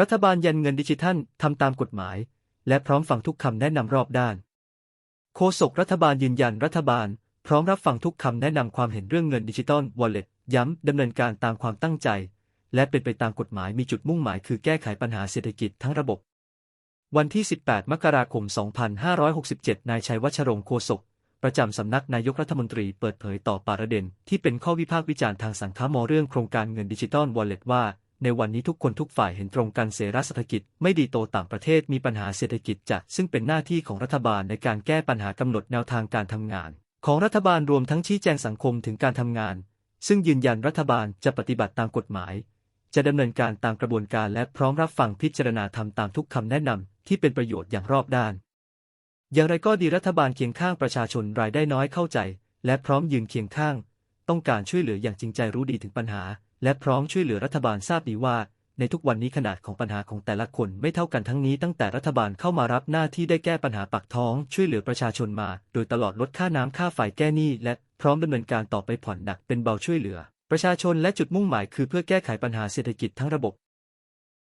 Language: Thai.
รัฐบาลยันเงินดิจิทัลทำตามกฎหมาย และพร้อมฟังทุกคำแนะนำรอบด้าน โฆษกรัฐบาลยืนยันรัฐบาล พร้อมรับฟังทุกคำแนะนำความเห็นเรื่องเงินดิจิตอลวอลเล็ตย้ำดำเนินการตามความตั้งใจ และเป็นไปตามกฎหมายมีจุดมุ่งหมายคือแก้ไขปัญหาเศรษฐกิจทั้งระบบ วันที่ 18 มกราคม 2567 นายชัยวัชรงค์โฆษกประจำสำนักนายกรัฐมนตรีเปิดเผยต่อประเด็น ที่เป็นข้อวิพากษ์วิจารณ์ทางสังคมเรื่องโครงการเงินดิจิตอลวอลเล็ตว่า ในวันนี้ทุกคนทุกฝ่ายเห็นตรงกันเสรีเศรษฐกิจไม่ดีโตต่างประเทศมีปัญหาเศรษฐกิจจะซึ่งเป็นหน้าที่ของรัฐบาลในการแก้ปัญหากำหนดแนวทางการทำงาน ของรัฐบาลรวมทั้งชี้แจงสังคมถึงการทำงาน ซึ่งยืนยันรัฐบาลจะปฏิบัติตามกฎหมาย จะดำเนินการตามกระบวนการและพร้อมรับฟังพิจารณาทำตามทุกคำแนะนำที่เป็นประโยชน์อย่างรอบด้าน อย่างไรก็ดีรัฐบาลเคียงข้างประชาชนรายได้น้อยเข้าใจ และพร้อมยืนเคียงข้าง ต้องการช่วยเหลืออย่างจริงใจรู้ดีถึงปัญหา และพร้อมช่วยเหลือรัฐบาลทราบดีว่า ในทุกวันนี้ขนาดของปัญหาของแต่ละคนไม่เท่ากันทั้งนี้ตั้งแต่รัฐบาลเข้ามารับหน้าที่ได้แก้ปัญหาปากท้อง ช่วยเหลือประชาชนมา โดยตลอดลดค่าน้ำค่าไฟแก้หนี้และพร้อมดำเนินการต่อไปผ่อนหนักเป็นเบาช่วยเหลือ ประชาชนและจุดมุ่งหมายคือเพื่อแก้ไขปัญหาเศรษฐกิจทั้งระบบ